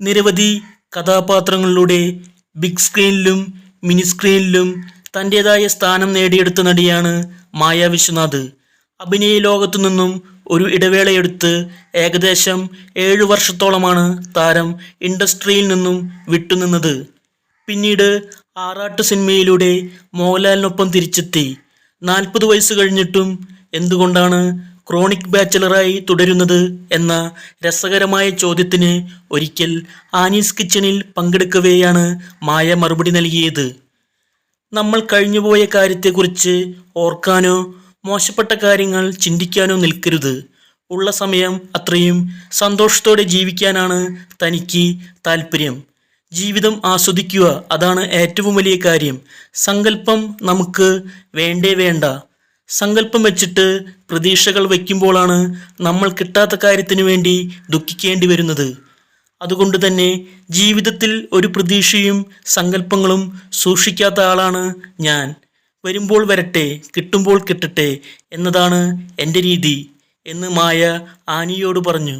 നിരവധി കഥാപാത്രങ്ങളിലൂടെ big സ്ക്രീനിലും mini സ്ക്രീനിലും തന്റെതായ സ്ഥാനം നേടിയെടുത്ത നടിയാണ് മായ വിശ്വനാഥ്. അഭിനയ ലോകത്തു നിന്നും ഒരു ഇടവേളയെടുത്ത് ഏകദേശം ഏഴു വർഷത്തോളമാണ് താരം ഇൻഡസ്ട്രിയിൽ നിന്നും വിട്ടുനിന്നത്. പിന്നീട് ആറാട്ട് സിനിമയിലൂടെ മോഹൻലാലിനൊപ്പം തിരിച്ചെത്തി. നാൽപ്പത് വയസ്സ് കഴിഞ്ഞിട്ടും എന്തുകൊണ്ടാണ് ക്രോണിക് ബാച്ചലറായി തുടരുന്നത് എന്ന രസകരമായ ചോദ്യത്തിന് ഒരിക്കൽ ആനീസ് കിച്ചണിൽ പങ്കെടുക്കവെയാണ് മായ മറുപടി നൽകിയത്. നമ്മൾ കഴിഞ്ഞുപോയ കാര്യത്തെക്കുറിച്ച് ഓർക്കാനോ മോശപ്പെട്ട കാര്യങ്ങൾ ചിന്തിക്കാനോ നിൽക്കരുത്. ഉള്ള സമയം അത്രയും സന്തോഷത്തോടെ ജീവിക്കാനാണ് തനിക്ക് താല്പര്യം ജീവിതം ആസ്വദിക്കുക അതാണ് ഏറ്റവും വലിയ കാര്യം. സങ്കല്പം നമുക്ക് വേണ്ടേ വേണ്ട. സങ്കല്പം വെച്ചിട്ട് പ്രതീക്ഷകൾ വയ്ക്കുമ്പോഴാണ് നമ്മൾ കിട്ടാത്ത കാര്യത്തിന് വേണ്ടി ദുഃഖിക്കേണ്ടി വരുന്നത്. അതുകൊണ്ട് തന്നെ ജീവിതത്തിൽ ഒരു പ്രതീക്ഷയും സങ്കല്പങ്ങളും സൂക്ഷിക്കാത്ത ആളാണ് ഞാൻ. വരുമ്പോൾ വരട്ടെ കിട്ടുമ്പോൾ കിട്ടട്ടെ എന്നതാണ് എന്റെ രീതി എന്ന് മായ ആനിയോട് പറഞ്ഞു.